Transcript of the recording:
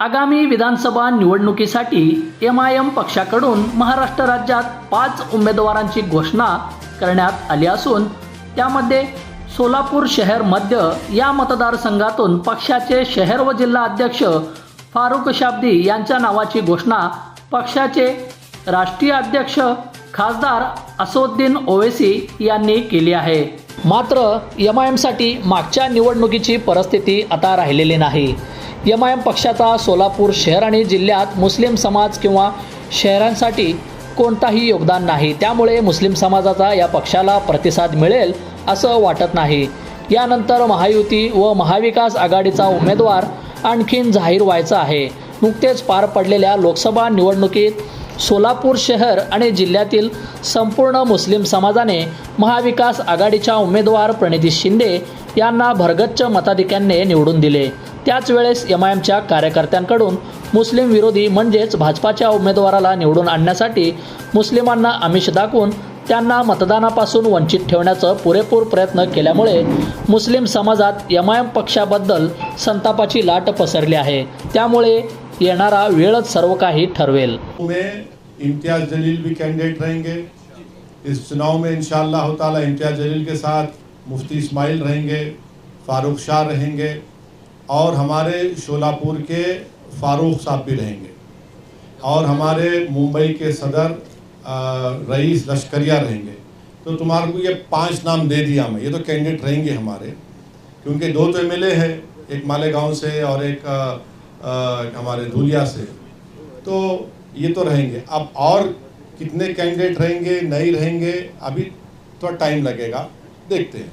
आगामी विधानसभा निवडणुकीसाठी M I am पक्षाकडून महाराष्ट्र राज्यात पाच उमेदवारांची घोषणा करण्यात आली असून त्यामध्ये सोलापूर शहर मध्य या मतदारसंघातून पक्षाचे शहर व जिल्हा अध्यक्ष फारुख शाब्दी यांच्या नावाची घोषणा पक्षाचे राष्ट्रीय अध्यक्ष खासदार असोद्दीन ओवेसी यांनी केली आहे. मात्र एम आय एमसाठी मागच्या निवडणुकीची परिस्थिती आता राहिलेली नाही. एम आय एम पक्षाचा सोलापूर शहर आणि जिल्ह्यात मुस्लिम समाज किंवा शहरांसाठी कोणताही योगदान नाही. त्यामुळे मुस्लिम समाजाचा या पक्षाला प्रतिसाद मिळेल असं वाटत नाही. यानंतर महायुती व महाविकास आघाडीचा उमेदवार आणखीन जाहीर व्हायचा आहे. नुकतेच पार पडलेल्या लोकसभा निवडणुकीत सोलापूर शहर आणि जिल्ह्यातील संपूर्ण मुस्लिम समाजाने महाविकास आघाडीच्या उमेदवार प्रणिती शिंदे यांना भरगच्च मताधिक्याने निवडून दिले. त्याच वेळेस एम आय एमच्या कार्यकर्त्यांकडून मुस्लिम विरोधी म्हणजेच भाजपाच्या उमेदवाराला निवडून आणण्यासाठी मुस्लिमांना आमिष दाखवून त्यांना मतदानापासून वंचित ठेवण्याचा पुरेपूर प्रयत्न केल्यामुळे मुस्लिम समाजात एम आय एम पक्षाबद्दल संतापाची लाट पसरली आहे. त्यामुळे येणारा वेळच सर्व काही ठरवेल इम्तियाज जलील भी कैंडिडेट रहेंगे. इस चुनाव में इंशाअल्लाह ताला इम्तियाज जलील के साथ मुफ्ती इस्माइल रहेंगे फारूक शाह रहेंगे और हमारे शोलापुर के फारूक साहब भी रहेंगे। और हमारे मुंबई के सदर रईस लश्करिया रहेंगे। तो तुम्हारे को ये पाँच नाम दे दिया मैं। ये तो कैंडिडेट रहेंगे हमारे क्योंकि दो तो एम हैं एक मालेगांव से और एक अ, अ, हमारे धुलिया से। तो ये तो रहेंगे। अब और कितने कैंडिडेट रहेंगे नहीं रहेंगे अभी थोड़ा तो टाइम लगेगा। देखते हैं।